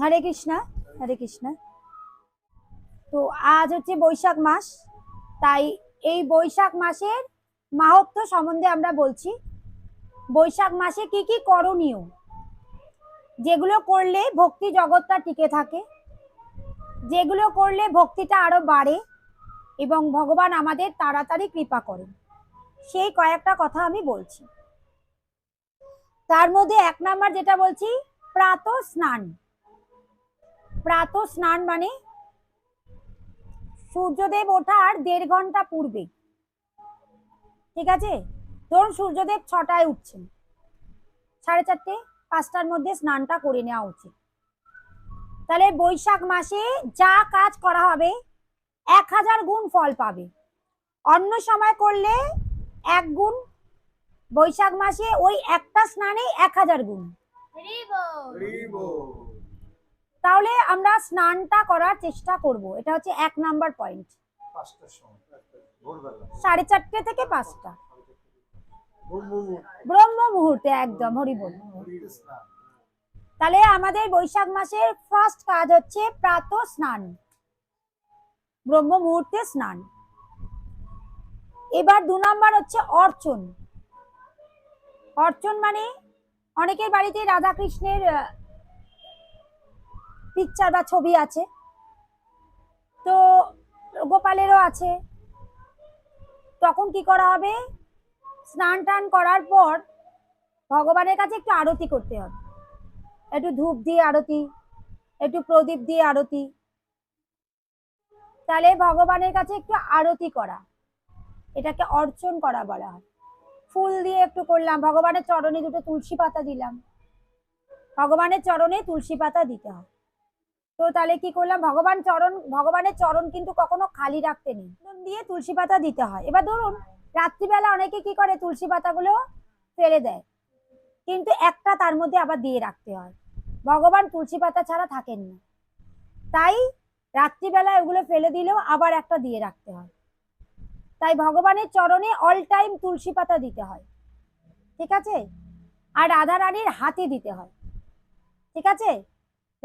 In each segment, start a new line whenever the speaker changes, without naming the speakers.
হরে কৃষ্ণ হরে কৃষ্ণ তো আজ হচ্ছে বৈশাখ মাস তাই এই বৈশাখ মাসের মাহত্ব সম্বন্ধে আমরা বলছি বৈশাখ মাসে কি কি করণীয় যেগুলো করলে ভক্তি জগৎটা টিকে থাকে যেগুলো করলে ভক্তিটা আরও বাড়ে এবং ভগবান আমাদের তাড়াতাড়ি কৃপা করেন সেই কয়েকটা কথা আমি বলছি তার মধ্যে এক নাম্বার যেটা বলছি প্রাত স্নান প্রাত স্নান মানে সূর্যদেব ওঠার দেড় ঘন্টা পূর্বে ঠিক আছে ধরুন সূর্যদেব ছটায় উঠছেন সাড়ে চারটে পাঁচটার মধ্যে স্নানটা করে নেওয়া উচিত তাহলে বৈশাখ মাসে যা কাজ করা হবে এক হাজার গুণ ফল পাবে অন্য সময় করলে এক গুণ বৈশাখ মাসে ওই একটা স্নানে এক হাজার গুণ তাহলে আমরা স্নানটা করার চেষ্টা করব এটা হচ্ছে এক নাম্বার পয়েন্ট সাড়ে চারটে থেকে পাঁচটা ব্রহ্ম মুহূর্তে একদম হরিবোল তাহলে আমাদের বৈশাখ মাসের ফার্স্ট কাজ হচ্ছে প্রাত স্নান ব্রহ্ম মুহূর্তে স্নান এবার দু নম্বর হচ্ছে অর্চন অর্চন মানে অনেকের বাড়িতে রাধাকৃষ্ণের পিকচার বা ছবি আছে তো গোপালেরও আছে তখন কি করা হবে স্নান টান করার পর ভগবানের কাছে একটু আরতি করতে হবে একটু ধূপ দিয়ে আরতি একটু প্রদীপ দিয়ে আরতি তাহলে ভগবানের কাছে একটু আরতি করা এটাকে অর্চন করা বলা হয় ফুল দিয়ে একটু করলাম ভগবানের চরণে দুটো তুলসী পাতা দিলাম ভগবানের চরণে তুলসী পাতা দিতে হয় তো তাহলে কি করলাম ভগবান চরণ ভগবানের চরণ কিন্তু কখনো খালি রাখতে নেই দিয়ে তুলসী পাতা দিতে হয় এবার ধরুন রাত্রিবেলা অনেকে কি করে তুলসী পাতাগুলো ফেলে দেয় কিন্তু একটা তার মধ্যে আবার দিয়ে রাখতে হয় ভগবান তুলসী পাতা ছাড়া থাকেন না তাই রাত্রিবেলা ওগুলো ফেলে দিলেও আবার একটা দিয়ে রাখতে হয় তাই ভগবানের চরণে অল টাইম তুলসী পাতা দিতে হয় ঠিক আছে আর রাধারানীর হাতি হাতে দিতে হয় ঠিক আছে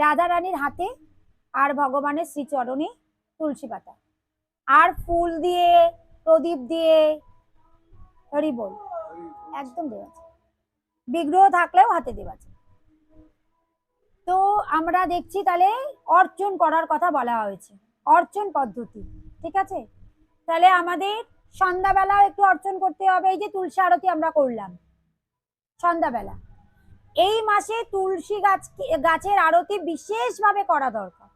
রাধা রানীর হাতে আর ভগবানের শ্রীচরণে তুলসী পাতা আর ফুল দিয়ে প্রদীপ দিয়ে হরি বল একদম দেওয়া বিগ্রহ থাকলেও হাতে দেওয়া যায় তো আমরা দেখছি তাহলে অর্চন করার কথা বলা হয়েছে অর্চন পদ্ধতি ঠিক আছে তাহলে আমাদের সন্ধ্যাবেলাও একটু অর্চন করতে হবে এই যে তুলসী আরতি আমরা করলাম সন্ধ্যাবেলা এই মাসে তুলসী গাছ গাছের আরতি বিশেষভাবে করা দরকার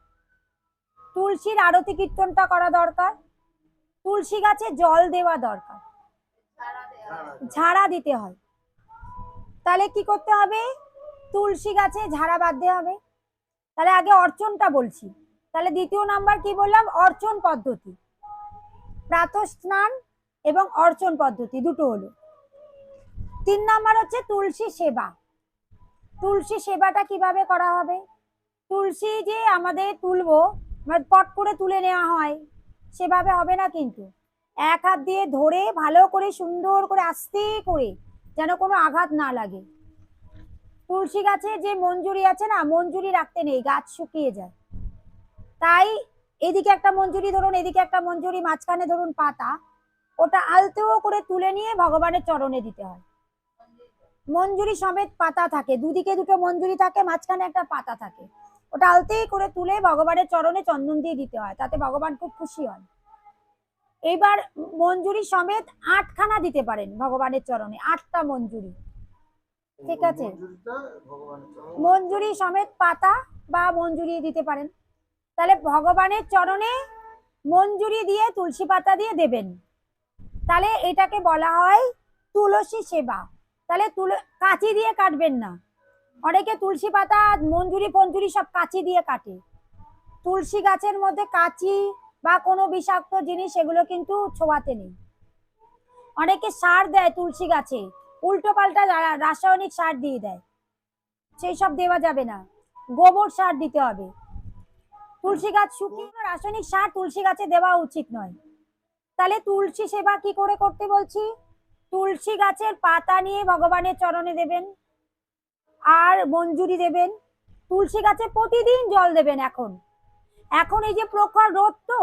তুলসীর আরতি কীর্তনটা করা দরকার তুলসী গাছে জল দেওয়া দরকার ঝাড়া দিতে হয় তাহলে কি করতে হবে তুলসী গাছে ঝাড়া বাঁধতে হবে তাহলে আগে অর্চনটা বলছি তাহলে দ্বিতীয় নাম্বার কি বললাম অর্চন পদ্ধতি প্রাতঃ স্নান এবং অর্চন পদ্ধতি দুটো হলো তিন নাম্বার হচ্ছে তুলসী সেবা তুলসী সেবাটা কিভাবে করা হবে তুলসী যে আমাদের তুলবো মানে পট করে তুলে নেওয়া হয় সেভাবে হবে না কিন্তু এক হাত দিয়ে ধরে ভালো করে সুন্দর করে আস্তে করে যেন কোনো আঘাত না লাগে তুলসী গাছে যে মঞ্জুরি আছে না মঞ্জুরি রাখতে নেই গাছ শুকিয়ে যায় তাই এদিকে একটা মঞ্জুরি ধরুন এদিকে একটা মঞ্জুরি মাঝখানে ধরুন পাতা ওটা আলতেও করে তুলে নিয়ে ভগবানের চরণে দিতে হয় মঞ্জুরি সমেত পাতা থাকে দুদিকে দুটো মঞ্জুরি থাকে মাঝখানে একটা পাতা থাকে ওটা আলতেই করে তুলে ভগবানের চরণে চন্দন দিয়ে দিতে হয় তাতে ভগবান খুব খুশি হয় এইবার মঞ্জুরি সমেত আটখানা দিতে পারেন ভগবানের চরণে আটটা মঞ্জুরি ঠিক আছে মঞ্জুরি সমেত পাতা বা মঞ্জুরি দিতে পারেন তাহলে ভগবানের চরণে মঞ্জুরি দিয়ে তুলসী পাতা দিয়ে দেবেন তাহলে এটাকে বলা হয় তুলসী সেবা তাহলে তুল কাঁচি দিয়ে কাটবেন না অনেকে তুলসী পাতা মঞ্জুরি ফঞ্জুরি সব কাঁচি দিয়ে কাটে তুলসী গাছের মধ্যে কাঁচি বা কোনো বিষাক্ত জিনিস এগুলো কিন্তু ছোঁয়াতে নেই অনেকে সার দেয় তুলসী গাছে উল্টো পাল্টা রাসায়নিক সার দিয়ে দেয় সেই সব দেওয়া যাবে না গোবর সার দিতে হবে তুলসী গাছ শুকিয়ে রাসায়নিক সার তুলসী গাছে দেওয়া উচিত নয় তাহলে তুলসী সেবা কি করে করতে বলছি তুলসী গাছের পাতা নিয়ে ভগবানের চরণে দেবেন আর মঞ্জুরি দেবেন তুলসী গাছে প্রতিদিন জল দেবেন এখন এখন এই যে প্রখর রোদ তো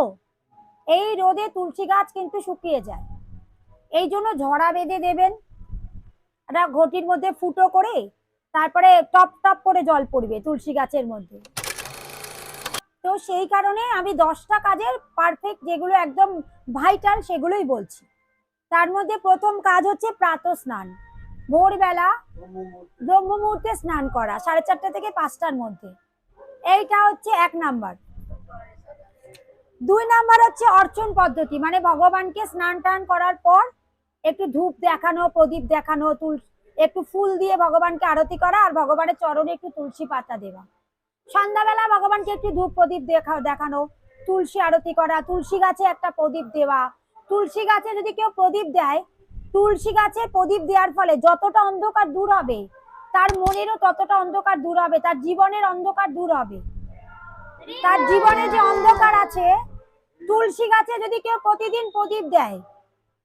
এই রোদে তুলসী গাছ কিন্তু শুকিয়ে যায় এই জন্য ঝরা বেঁধে দেবেন একটা ঘটির মধ্যে ফুটো করে তারপরে টপ টপ করে জল পড়বে তুলসী গাছের মধ্যে তো সেই কারণে আমি দশটা কাজের পারফেক্ট যেগুলো একদম ভাইটাল সেগুলোই বলছি তার মধ্যে প্রথম কাজ হচ্ছে প্রাত স্নান ভোরবেলা ব্রহ্ম মুহূর্তে স্নান করা সাড়ে চারটা থেকে পাঁচটার মধ্যে এইটা হচ্ছে এক নাম্বার দুই নাম্বার হচ্ছে অর্চন পদ্ধতি মানে ভগবানকে স্নান টান করার পর একটু ধূপ দেখানো প্রদীপ দেখানো তুল একটু ফুল দিয়ে ভগবানকে আরতি করা আর ভগবানের চরণে একটু তুলসী পাতা দেওয়া সন্ধ্যাবেলা ভগবানকে একটু ধূপ প্রদীপ দেখা দেখানো তুলসী আরতি করা তুলসী গাছে একটা প্রদীপ দেওয়া তুলসী গাছে যদি কেউ প্রদীপ দেয় তুলসী গাছে প্রদীপ দেওয়ার ফলে যতটা অন্ধকার দূর হবে তার মনেরও ততটা অন্ধকার দূর হবে তার জীবনের অন্ধকার দূর হবে তার জীবনে যে অন্ধকার আছে তুলসী গাছে যদি কেউ প্রতিদিন প্রদীপ দেয়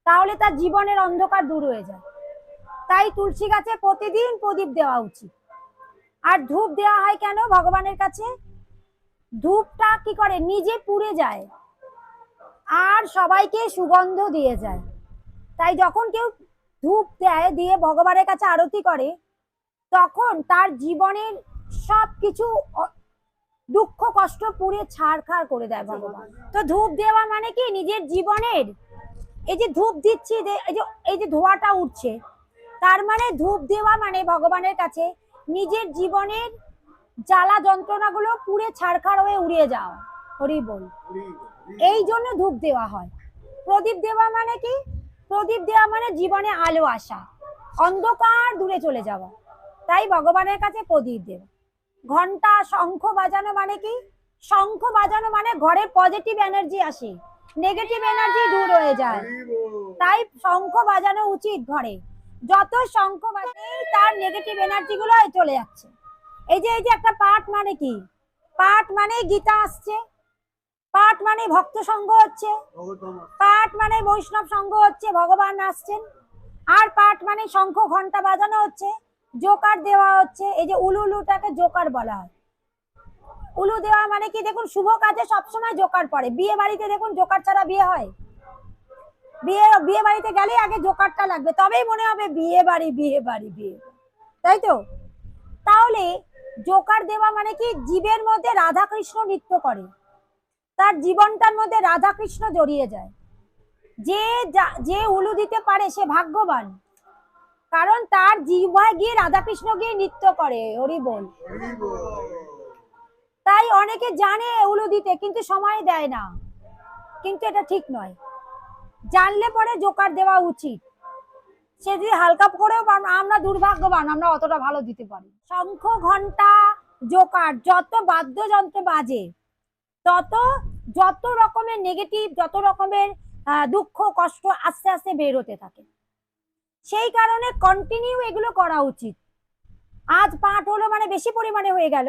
তাহলে তার জীবনের অন্ধকার দূর হয়ে যায় তাই তুলসী গাছে প্রতিদিন প্রদীপ দেওয়া উচিত আর ধূপ দেওয়া হয় কেন ভগবানের কাছে ধূপটা কি করে নিজে পুড়ে যায় আর সবাইকে সুগন্ধ দিয়ে যায় তাই যখন কেউ ধূপ দেয় দিয়ে ভগবানের কাছে আরতি করে তখন তার জীবনের সব কিছু দুঃখ কষ্ট পুড়ে ছাড়খাড় করে দেয় ভগবান তো ধূপ দেওয়া মানে কি নিজের জীবনের এই যে ধূপ দিচ্ছি যে এই যে এই যে ধোঁয়াটা উঠছে তার মানে ধূপ দেওয়া মানে ভগবানের কাছে নিজের জীবনের জ্বালা যন্ত্রণাগুলো পুড়ে ছাড়খাড় হয়ে উড়িয়ে যাওয়া হরি বল এই জন্য ধূপ দেওয়া হয় প্রদীপ দেওয়া মানে কি প্রদীপ দেওয়া মানে জীবনে আলো আসা অন্ধকার দূরে চলে যাওয়া তাই ভগবানের কাছে প্রদীপ দেওয়া ঘন্টা শঙ্খ বাজানো মানে কি শঙ্খ বাজানো মানে ঘরে পজিটিভ এনার্জি আসে নেগেটিভ এনার্জি দূর হয়ে যায় তাই শঙ্খ বাজানো উচিত ঘরে যত শঙ্খ বাজে তার নেগেটিভ এনার্জি গুলো চলে যাচ্ছে এই যে এই যে একটা পাঠ মানে কি পাঠ মানে গীতা আসছে পাঠ মানে ভক্ত সঙ্গ হচ্ছে পাঠ মানে বৈষ্ণব সঙ্গ হচ্ছে ভগবান আসছেন আর পাঠ মানে শঙ্খ ঘন্টা বাজানো হচ্ছে জোকার দেওয়া হচ্ছে এই যে উলুলুটাকে জোকার বলা হয় উলু দেওয়া মানে কি দেখুন শুভ কাজে সবসময় জোকার পড়ে বিয়ে বাড়িতে দেখুন জোকার ছাড়া বিয়ে হয় বিয়ে বিয়ে বাড়িতে গেলে আগে জোকারটা লাগবে তবেই মনে হবে বিয়ে বাড়ি বিয়ে বাড়ি বিয়ে তাই তো তাহলে জোকার দেওয়া মানে কি জীবের মধ্যে রাধা কৃষ্ণ নৃত্য করে তার জীবনটার মধ্যে রাধাকৃষ্ণ জড়িয়ে যায় যে যে উলু দিতে পারে সে ভাগ্যবান কারণ তার জিহ্বায় গিয়ে রাধাকৃষ্ণ গিয়ে নৃত্য করে হরি বল তাই অনেকে জানে উলু দিতে কিন্তু সময় দেয় না কিন্তু এটা ঠিক নয় জানলে পরে জোকার দেওয়া উচিত সে যদি হালকা করেও আমরা দুর্ভাগ্যবান আমরা অতটা ভালো দিতে পারি শঙ্খ ঘন্টা জোকার যত বাদ্যযন্ত্র বাজে তত যত রকমের নেগেটিভ যত রকমের দুঃখ কষ্ট আস্তে আস্তে বের হতে থাকে সেই কারণে কন্টিনিউ এগুলো করা উচিত আজ পাঠ হলো মানে বেশি পরিমাণে হয়ে গেল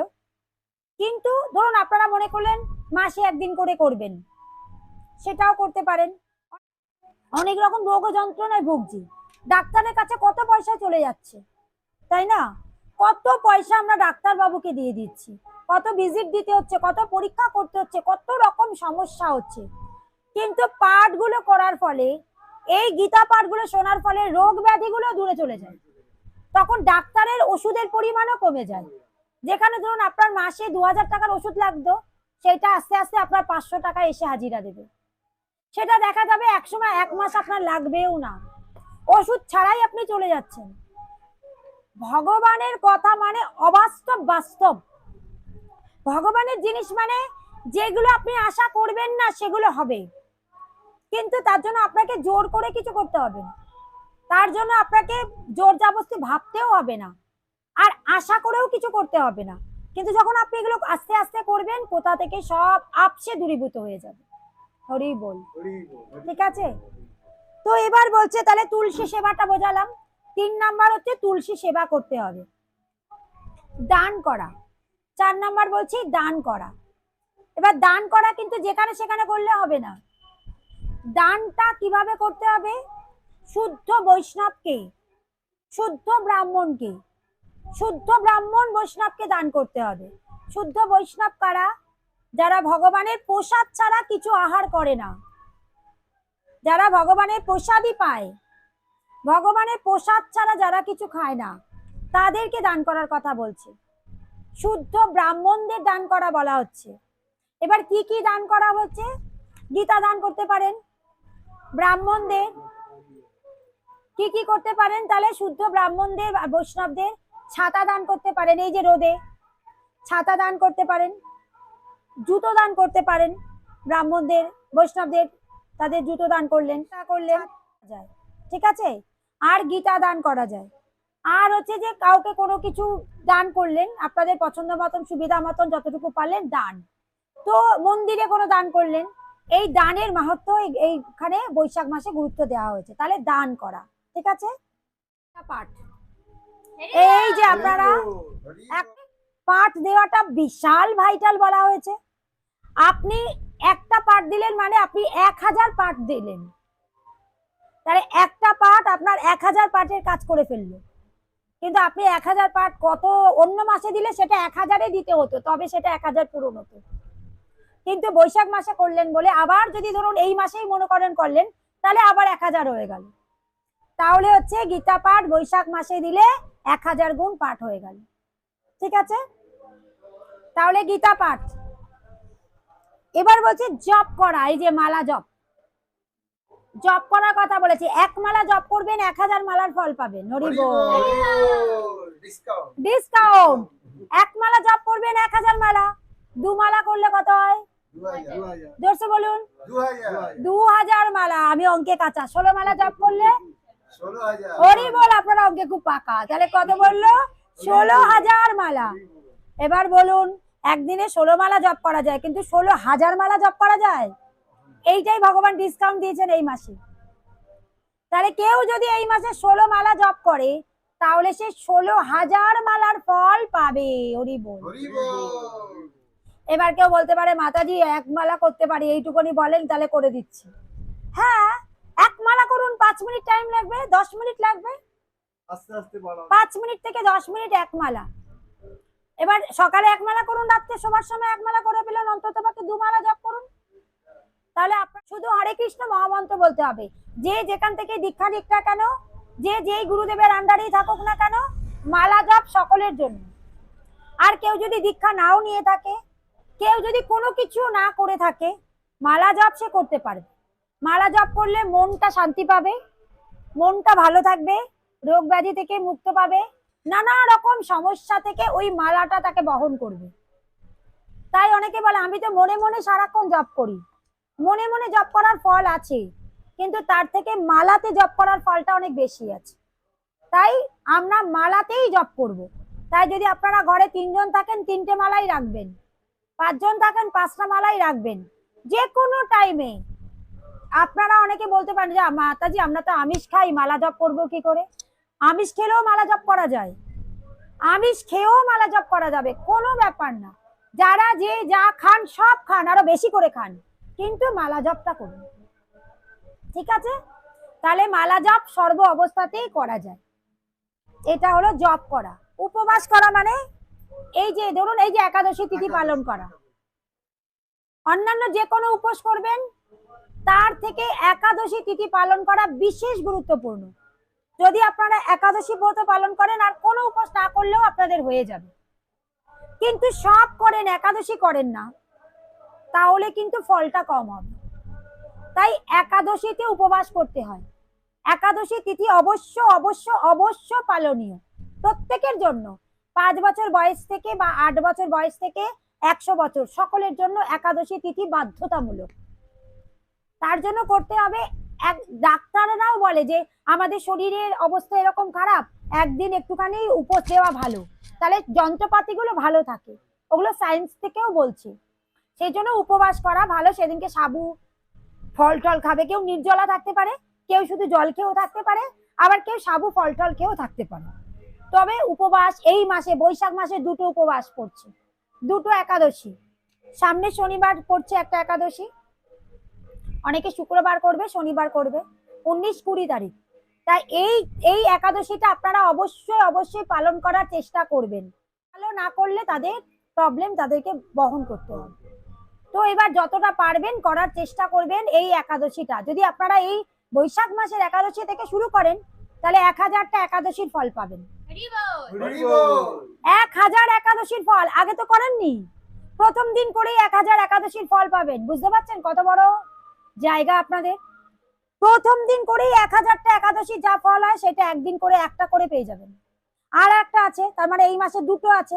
কিন্তু ধরুন আপনারা মনে করলেন মাসে একদিন করে করবেন সেটাও করতে পারেন অনেক রকম রোগ যন্ত্রণায় ভুগছি ডাক্তারের কাছে কত পয়সা চলে যাচ্ছে তাই না কত পয়সা আমরা ডাক্তার বাবুকে দিয়ে দিচ্ছি কত ভিজিট দিতে হচ্ছে কত পরীক্ষা করতে হচ্ছে কত রকম সমস্যা হচ্ছে কিন্তু পাঠগুলো করার ফলে এই গীতা পাঠগুলো শোনার ফলে রোগ ব্যাধিগুলো দূরে চলে যায় তখন ডাক্তারের ওষুধের পরিমাণও কমে যায় যেখানে ধরুন আপনার মাসে দু টাকার ওষুধ লাগতো সেটা আস্তে আস্তে আপনার পাঁচশো টাকা এসে হাজিরা দেবে সেটা দেখা যাবে একসময় এক মাস আপনার লাগবেও না ওষুধ ছাড়াই আপনি চলে যাচ্ছেন ভগবানের কথা মানে অবাস্তব বাস্তব ভগবানের জিনিস মানে যেগুলো আপনি আশা করবেন না সেগুলো হবে কিন্তু তার জন্য আপনাকে জোর করে কিছু করতে হবে না তার জন্য আপনাকে জোর জাবস্তি ভাবতেও হবে না আর আশা করেও কিছু করতে হবে না কিন্তু যখন আপনি এগুলো আস্তে আস্তে করবেন কোথা থেকে সব আপসে দূরীভূত হয়ে যাবে হরি বল ঠিক আছে তো এবার বলছে তাহলে তুলসী সেবাটা বোঝালাম তিন নাম্বার হচ্ছে তুলসী সেবা করতে হবে দান করা চার নাম্বার বলছি দান করা এবার দান করা কিন্তু যেখানে সেখানে করলে হবে না দানটা কিভাবে করতে হবে শুদ্ধ বৈষ্ণবকে শুদ্ধ ব্রাহ্মণকে শুদ্ধ ব্রাহ্মণ বৈষ্ণবকে দান করতে হবে শুদ্ধ বৈষ্ণব কারা যারা ভগবানের প্রসাদ ছাড়া কিছু আহার করে না যারা ভগবানের প্রসাদই পায় ভগবানের প্রসাদ ছাড়া যারা কিছু খায় না তাদেরকে দান করার কথা বলছে শুদ্ধ ব্রাহ্মণদের দান করা বলা হচ্ছে এবার কি কি দান করা হচ্ছে গীতা দান করতে পারেন ব্রাহ্মণদের কি কি করতে পারেন তাহলে শুদ্ধ ব্রাহ্মণদের বৈষ্ণবদের ছাতা দান করতে পারেন এই যে রোদে ছাতা দান করতে পারেন জুতো দান করতে পারেন ব্রাহ্মণদের বৈষ্ণবদের তাদের জুতো দান করলেন তা করলেন যায় ঠিক আছে আর গীতা দান করা যায় আর হচ্ছে যে কাউকে কোনো কিছু দান করলেন আপনাদের পছন্দ মতন সুবিধা মতন যতটুকু পারলেন দান তো মন্দিরে কোনো দান করলেন এই দানের মাহাত্ম এইখানে বৈশাখ মাসে গুরুত্ব দেওয়া হয়েছে তাহলে দান করা ঠিক আছে পাঠ এই যে আপনারা পাঠ দেওয়াটা বিশাল ভাইটাল বলা হয়েছে আপনি একটা পাঠ দিলেন মানে আপনি এক হাজার পাঠ দিলেন তাহলে একটা পার্ট আপনার এক হাজার পার্টের কাজ করে ফেললো কিন্তু আপনি এক হাজার পার্ট কত অন্য মাসে দিলে সেটা এক হাজারে দিতে হতো তবে সেটা এক হাজার পূরণ হতো কিন্তু বৈশাখ মাসে করলেন বলে আবার যদি ধরুন এই মাসেই মনে করেন করলেন তাহলে আবার এক হাজার হয়ে গেল তাহলে হচ্ছে গীতা পাঠ বৈশাখ মাসে দিলে এক হাজার গুণ পাঠ হয়ে গেল ঠিক আছে তাহলে গীতা পাঠ এবার বলছি জপ করা এই যে মালা জপ জপ করার কথা বলেছি এক মালা জপ করবেন এক হাজার মালার ফল পাবেন ডিসকাউন্ট এক মালা জব করবেন এক হাজার মালা দু মালা করলে কত হয় বলুন দু হাজার মালা আমি অঙ্কে কাঁচা ষোলো মালা জব করলে হরি বল আপনারা অঙ্কে খুব পাকা তাহলে কত বললো ষোলো হাজার মালা এবার বলুন একদিনে ষোলো মালা জপ করা যায় কিন্তু ষোলো হাজার মালা জপ করা যায় এইটাই ভগবান ডিসকাউন্ট দিয়েছেন এই মাসে তাহলে কেউ যদি এই মাসে ষোলো মালা জপ করে তাহলে সে ষোলো হাজার মালার ফল পাবে হরি বল এবার কেউ বলতে পারে মাতাজি এক মালা করতে পারি এইটুকুনি বলেন তাহলে করে দিচ্ছি হ্যাঁ এক মালা করুন পাঁচ মিনিট টাইম লাগবে দশ মিনিট লাগবে পাঁচ মিনিট থেকে দশ মিনিট এক মালা এবার সকালে এক মালা করুন রাত্রে সবার সময় এক মালা করে পেলেন অন্তত পাকে দু মালা জপ করুন তাহলে আপনার শুধু হরে কৃষ্ণ মহামন্ত্র বলতে হবে যে যেখান থেকে দীক্ষা দীক্ষা কেন যে যেই গুরুদেবের আন্ডারেই থাকুক না কেন মালা জপ সকলের জন্য আর কেউ যদি দীক্ষা নাও নিয়ে থাকে কেউ যদি কোনো কিছু না করে থাকে মালা জপ সে করতে পারবে মালা জপ করলে মনটা শান্তি পাবে মনটা ভালো থাকবে রোগ ব্যাধি থেকে মুক্ত পাবে নানা রকম সমস্যা থেকে ওই মালাটা তাকে বহন করবে তাই অনেকে বলে আমি তো মনে মনে সারাক্ষণ জপ করি মনে মনে জব করার ফল আছে কিন্তু তার থেকে মালাতে জব করার ফলটা অনেক বেশি আছে তাই আমরা মালাতেই জব করব। তাই যদি আপনারা ঘরে তিনজন থাকেন তিনটে মালাই রাখবেন পাঁচজন থাকেন পাঁচটা মালাই রাখবেন যে কোনো টাইমে আপনারা অনেকে বলতে পারেন যে মাতাজি আমরা তো আমিষ খাই মালা জব করবো কি করে আমিষ খেলেও মালা জব করা যায় আমিষ খেয়েও মালা জব করা যাবে কোনো ব্যাপার না যারা যে যা খান সব খান আরো বেশি করে খান কিন্তু মালা জপটা করুন ঠিক আছে তাহলে মালা জপ সর্ব অবস্থাতেই করা যায় এটা হলো জপ করা উপবাস করা মানে এই যে ধরুন এই যে একাদশী তিথি পালন করা অন্যান্য যে কোনো উপোস করবেন তার থেকে একাদশী তিথি পালন করা বিশেষ গুরুত্বপূর্ণ যদি আপনারা একাদশী ব্রত পালন করেন আর কোনো উপোস না করলেও আপনাদের হয়ে যাবে কিন্তু সব করেন একাদশী করেন না তাহলে কিন্তু ফলটা কম হবে তাই একাদশীতে উপবাস করতে হয় একাদশী তিথি অবশ্য অবশ্য অবশ্য পালনীয় প্রত্যেকের জন্য পাঁচ বছর বয়স থেকে বা আট বছর বয়স থেকে একশো বছর সকলের জন্য একাদশী তিথি বাধ্যতামূলক তার জন্য করতে হবে এক ডাক্তাররাও বলে যে আমাদের শরীরের অবস্থা এরকম খারাপ একদিন একটুখানি উপোস দেওয়া ভালো তাহলে যন্ত্রপাতিগুলো ভালো থাকে ওগুলো সায়েন্স থেকেও বলছে সেই জন্য উপবাস করা ভালো সেদিনকে সাবু ফল টল খাবে কেউ নির্জলা থাকতে পারে কেউ শুধু জল খেয়েও থাকতে পারে আবার কেউ সাবু ফল টল খেয়েও থাকতে পারে তবে উপবাস এই মাসে বৈশাখ মাসে দুটো উপবাস পড়ছে দুটো একাদশী সামনে শনিবার পড়ছে একটা একাদশী অনেকে শুক্রবার করবে শনিবার করবে উনিশ কুড়ি তারিখ তাই এই এই একাদশীটা আপনারা অবশ্যই অবশ্যই পালন করার চেষ্টা করবেন ভালো না করলে তাদের প্রবলেম তাদেরকে বহন করতে হবে তো এবার যতটা পারবেন করার চেষ্টা করবেন এই একাদশীটা যদি আপনারা এই বৈশাখ মাসের একাদশী থেকে শুরু করেন তাহলে এক হাজারটা একাদশীর ফল পাবেন এক হাজার একাদশীর ফল আগে তো করেননি প্রথম দিন করেই এক হাজার একাদশীর ফল পাবেন বুঝতে পারছেন কত বড় জায়গা আপনাদের প্রথম দিন করেই এক হাজারটা একাদশী যা ফল হয় সেটা একদিন করে একটা করে পেয়ে যাবেন আর একটা আছে তার মানে এই মাসে দুটো আছে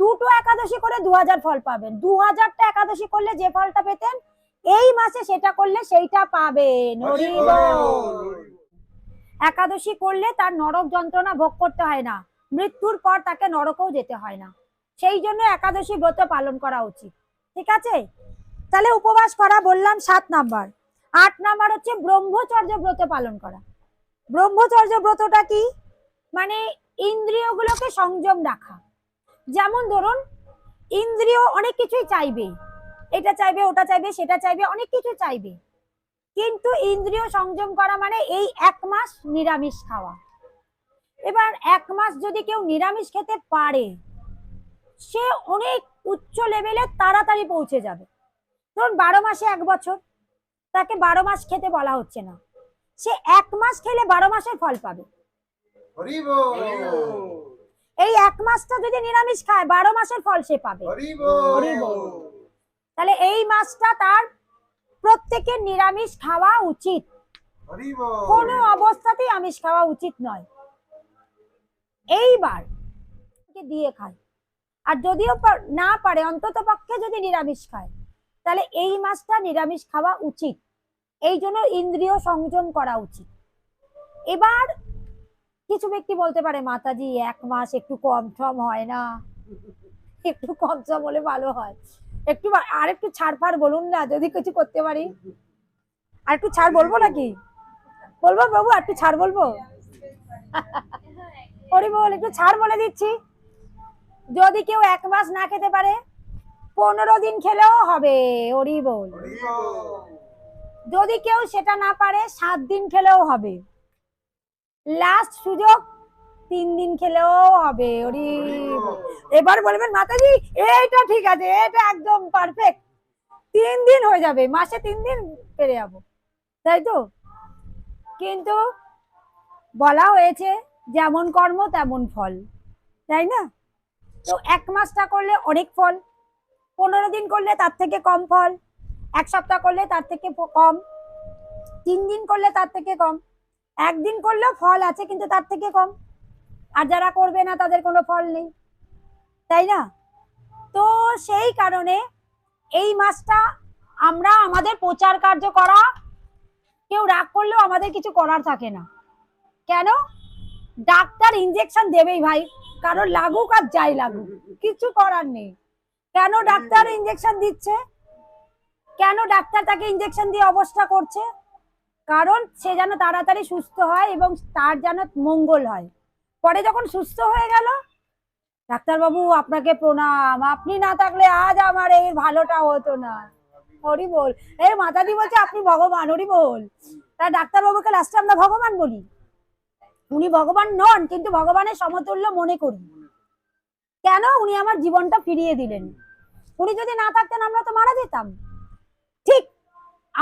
দুটো একাদশী করে দু ফল পাবেন দু হাজারটা একাদশী করলে যে ফলটা পেতেন এই মাসে সেটা করলে সেইটা পাবেন একাদশী করলে তার নরক যন্ত্রণা ভোগ করতে হয় না মৃত্যুর পর তাকে নরকেও যেতে হয় না সেই জন্য একাদশী ব্রত পালন করা উচিত ঠিক আছে তাহলে উপবাস করা বললাম সাত নাম্বার আট নাম্বার হচ্ছে ব্রহ্মচর্য ব্রত পালন করা ব্রহ্মচর্য ব্রতটা কি মানে ইন্দ্রিয়গুলোকে সংযম রাখা যেমন ধরুন ইন্দ্রিয় অনেক কিছুই চাইবে এটা চাইবে ওটা চাইবে সেটা চাইবে অনেক কিছু চাইবে কিন্তু ইন্দ্রিয় সংযম করা মানে এই এক মাস নিরামিষ খাওয়া এবার এক মাস যদি কেউ নিরামিষ খেতে পারে সে অনেক উচ্চ লেভেলে তাড়াতাড়ি পৌঁছে যাবে ধরুন বারো মাসে এক বছর তাকে বারো মাস খেতে বলা হচ্ছে না সে এক মাস খেলে বারো মাসের ফল পাবে এই এক মাসটা যদি নিরামিষ খায় বারো মাসের ফল সে পাবে তাহলে এই মাসটা তার প্রত্যেকের নিরামিষ খাওয়া উচিত কোনো অবস্থাতেই আমিষ খাওয়া উচিত নয় এইবার দিয়ে খায় আর যদিও না পারে অন্তত পক্ষে যদি নিরামিষ খায় তাহলে এই মাছটা নিরামিষ খাওয়া উচিত এই জন্য ইন্দ্রিয় সংযম করা উচিত এবার কিছু ব্যক্তি বলতে পারে মাতাজি এক মাস একটু কম ঠম হয় না একটু কম সম হলে ভালো হয় একটু আর একটু ছাড় ফাড় বলুন না যদি কিছু করতে পারি আর একটু ছাড় বলবো নাকি বলবো বাবু আর একটু ছাড় বলবো ওরে বল একটু ছাড় বলে দিচ্ছি যদি কেউ এক মাস না খেতে পারে পনেরো দিন খেলেও হবে ওরি বল যদি কেউ সেটা না পারে সাত দিন খেলেও হবে লাস্ট সুযোগ তিন দিন খেলেও হবে ওরে এবার বলবেন মাতাজি এইটা ঠিক আছে এটা একদম পারফেক্ট তিন দিন হয়ে যাবে মাসে তিন দিন পেরে যাবো তাই তো কিন্তু বলা হয়েছে যেমন কর্ম তেমন ফল তাই না তো এক মাসটা করলে অনেক ফল পনেরো দিন করলে তার থেকে কম ফল এক সপ্তাহ করলে তার থেকে কম তিন দিন করলে তার থেকে কম একদিন করলেও ফল আছে কিন্তু তার থেকে কম আর যারা করবে না তাদের কোনো ফল নেই তাই না তো সেই কারণে এই মাসটা আমরা আমাদের প্রচার কার্য করা কেউ রাগ করলেও আমাদের কিছু করার থাকে না কেন ডাক্তার ইঞ্জেকশন দেবেই ভাই কারণ লাগুক আর যাই লাগুক কিছু করার নেই কেন ডাক্তার ইঞ্জেকশন দিচ্ছে কেন ডাক্তার তাকে ইঞ্জেকশন দিয়ে অবস্থা করছে কারণ সে যেন তাড়াতাড়ি সুস্থ হয় এবং তার যেন মঙ্গল হয় পরে যখন সুস্থ হয়ে গেল ডাক্তারবাবু আপনাকে প্রণাম আপনি না থাকলে আজ আমার এই ভালোটা হতো না হরি বল মাতা মাতাদি বলছে আপনি ভগবান হরি বল তা ডাক্তারবাবুকে লাস্টে আমরা ভগবান বলি উনি ভগবান নন কিন্তু ভগবানের সমতুল্য মনে করি কেন উনি আমার জীবনটা ফিরিয়ে দিলেন উনি যদি না থাকতেন আমরা তো মারা যেতাম ঠিক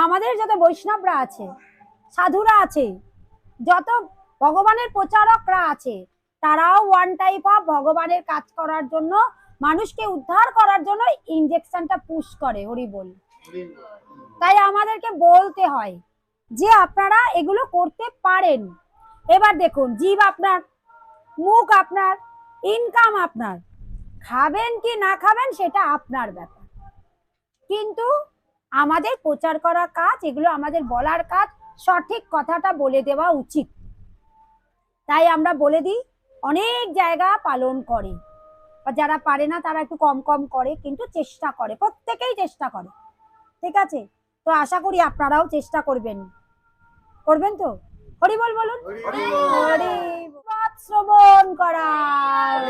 আমাদের যত বৈষ্ণবরা আছে সাধুরা আছে যত ভগবানের প্রচারকরা আছে তারাও ওয়ান টাইপ অফ ভগবানের কাজ করার জন্য মানুষকে উদ্ধার করার জন্য ইঞ্জেকশনটা পুশ করে হরি বল তাই আমাদেরকে বলতে হয় যে আপনারা এগুলো করতে পারেন এবার দেখুন জীব আপনার মুখ আপনার ইনকাম আপনার খাবেন কি না খাবেন সেটা আপনার ব্যাপার কিন্তু আমাদের প্রচার করা কাজ এগুলো আমাদের বলার কাজ সঠিক কথাটা বলে দেওয়া উচিত তাই আমরা বলে দিই অনেক জায়গা পালন করে বা যারা পারে না তারা একটু কম কম করে কিন্তু চেষ্টা করে প্রত্যেকেই চেষ্টা করে ঠিক আছে তো আশা করি আপনারাও চেষ্টা করবেন করবেন তো হরি বল বলুন হরি শ্রবণ করার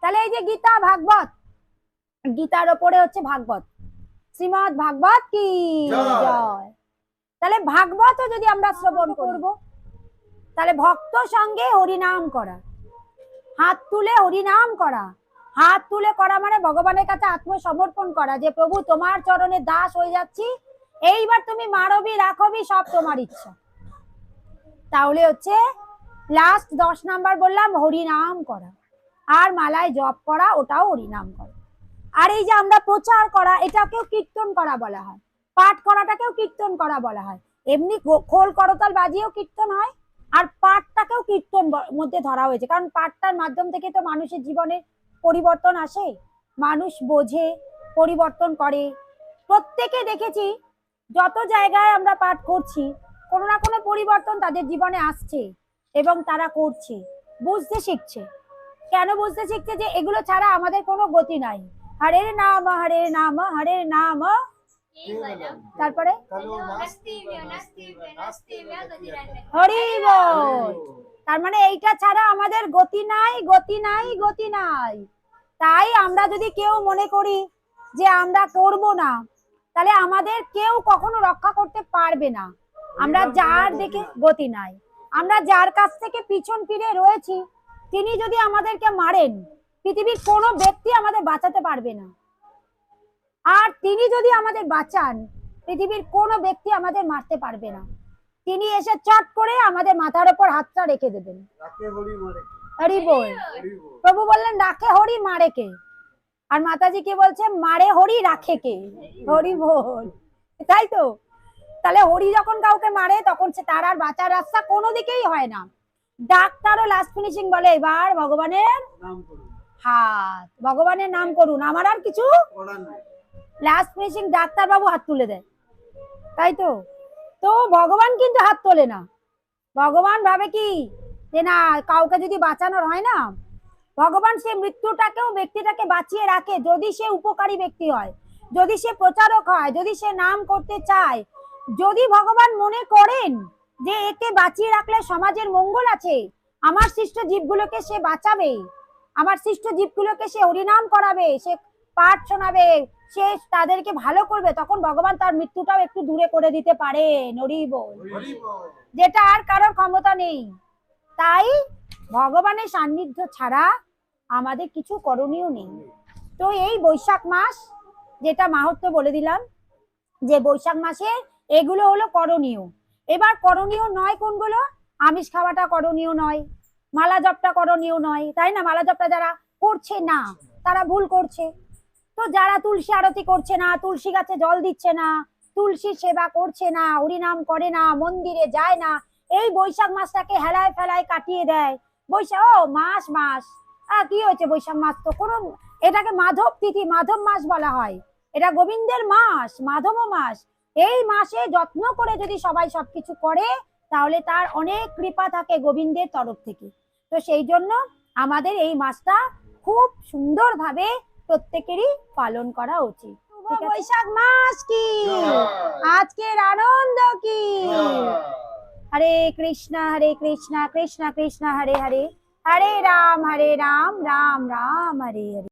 তাহলে এই যে গীতা ভাগবত গীতার ওপরে হচ্ছে ভাগবত শ্রীমৎ ভাগবত কি জয় তাহলে ভাগবত যদি আমরা শ্রবণ করব তাহলে ভক্ত সঙ্গে হরিনাম করা হাত তুলে হরিনাম করা হাত তুলে করা মানে ভগবানের কাছে আত্মসমর্পণ করা যে প্রভু তোমার চরণে দাস হয়ে যাচ্ছি এইবার তুমি মারবি রাখবি সব তোমার ইচ্ছা তাহলে হচ্ছে লাস্ট দশ নাম্বার বললাম হরিনাম করা আর মালায় জপ করা ওটাও হরিনাম করা আর এই যে আমরা প্রচার করা এটাকেও কীর্তন করা বলা হয় পাঠ করাটাকেও কীর্তন করা বলা হয় এমনি খোল করতাল বাজিয়েও কীর্তন হয় আর পাঠটাকেও কীর্তন মধ্যে ধরা হয়েছে কারণ পাঠটার মাধ্যম থেকে তো মানুষের জীবনে পরিবর্তন আসে মানুষ বোঝে পরিবর্তন করে প্রত্যেকে দেখেছি যত জায়গায় আমরা পাঠ করছি কোনো না কোনো পরিবর্তন তাদের জীবনে আসছে এবং তারা করছে বুঝতে শিখছে কেন বুঝতে শিখছে যে এগুলো ছাড়া আমাদের কোনো গতি নাই হরে নাম হরে নাম হরে নাম তারপরে তার মানে এইটা ছাড়া আমাদের গতি নাই গতি নাই গতি নাই তাই আমরা যদি কেউ মনে করি যে আমরা করব না তাহলে আমাদের কেউ কখনো রক্ষা করতে পারবে না আমরা যার দেখে গতি নাই আমরা যার কাছ থেকে পিছন ফিরে রয়েছি তিনি যদি আমাদেরকে মারেন পৃথিবীর কোনো ব্যক্তি আমাদের বাঁচাতে পারবে না আর তিনি যদি আমাদের বাঁচান পৃথিবীর কোনো ব্যক্তি আমাদের মারতে পারবে না তিনি এসে চট করে আমাদের মাথার উপর হাতটা রেখে দেবেন প্রভু বললেন রাখে হরি মারে কে আর মাতাজি কি বলছে মারে হরি রাখে কে হরি বল তাই তো তাহলে হরি যখন কাউকে মারে তখন সে তার আর বাঁচার রাস্তা কোনো দিকেই হয় না ডাক্তারও লাস্ট ফিনিশিং বলে এবার ভগবানের হাত ভগবানের নাম করুন আমার আর কিছু লাস্ট ফিনিশিং ডাক্তারবাবু হাত তুলে দেয় তাই তো তো ভগবান কিন্তু হাত তোলে না ভগবান ভাবে কি যে না কাউকে যদি বাঁচানোর হয় না ভগবান সে মৃত্যুটাকেও ব্যক্তিটাকে বাঁচিয়ে রাখে যদি সে উপকারী ব্যক্তি হয় যদি সে প্রচারক হয় যদি সে নাম করতে চায় যদি ভগবান মনে করেন যে একে বাঁচিয়ে রাখলে সমাজের মঙ্গল আছে আমার সৃষ্ট জীবগুলোকে সে বাঁচাবে আমার সৃষ্ট জীবগুলোকে সে হরিনাম করাবে সে পাঠ শোনাবে সে তাদেরকে ভালো করবে তখন ভগবান তার মৃত্যুটাও একটু দূরে করে দিতে পারে নরিব যেটা আর কারোর ক্ষমতা নেই তাই ভগবানের সান্নিধ্য ছাড়া আমাদের কিছু করণীয় নেই তো এই বৈশাখ মাস যেটা মাহত্ব বলে দিলাম যে বৈশাখ মাসে এগুলো হলো করণীয় এবার করণীয় নয় কোনগুলো আমিষ খাওয়াটা করণীয় নয় মালা জপটা করণীয় নয় তাই না মালা জপটা যারা করছে না তারা ভুল করছে তো যারা তুলসী আরতি করছে না তুলসী গাছে জল দিচ্ছে না তুলসী সেবা করছে না হরিনাম করে না মন্দিরে যায় না এই বৈশাখ মাসটাকে হেলায় ফেলায় কাটিয়ে দেয় বৈশাখ ও মাস মাস আহ কি হয়েছে বৈশাখ মাস তো কোনো এটাকে মাধব তিথি মাধব মাস বলা হয় এটা গোবিন্দের মাস মাধব মাস এই মাসে যত্ন করে যদি সবাই সবকিছু করে তাহলে তার অনেক কৃপা থাকে গোবিন্দের তরফ থেকে তো সেই জন্য আমাদের এই মাসটা খুব সুন্দরভাবে প্রত্যেকেরই পালন করা উচিত বৈশাখ মাস কি আজকের আনন্দ কি হরে কৃষ্ণা হরে কৃষ্ণা কৃষ্ণ কৃষ্ণ হরে হরে হরে রাম হরে রাম রাম রাম হরে হরে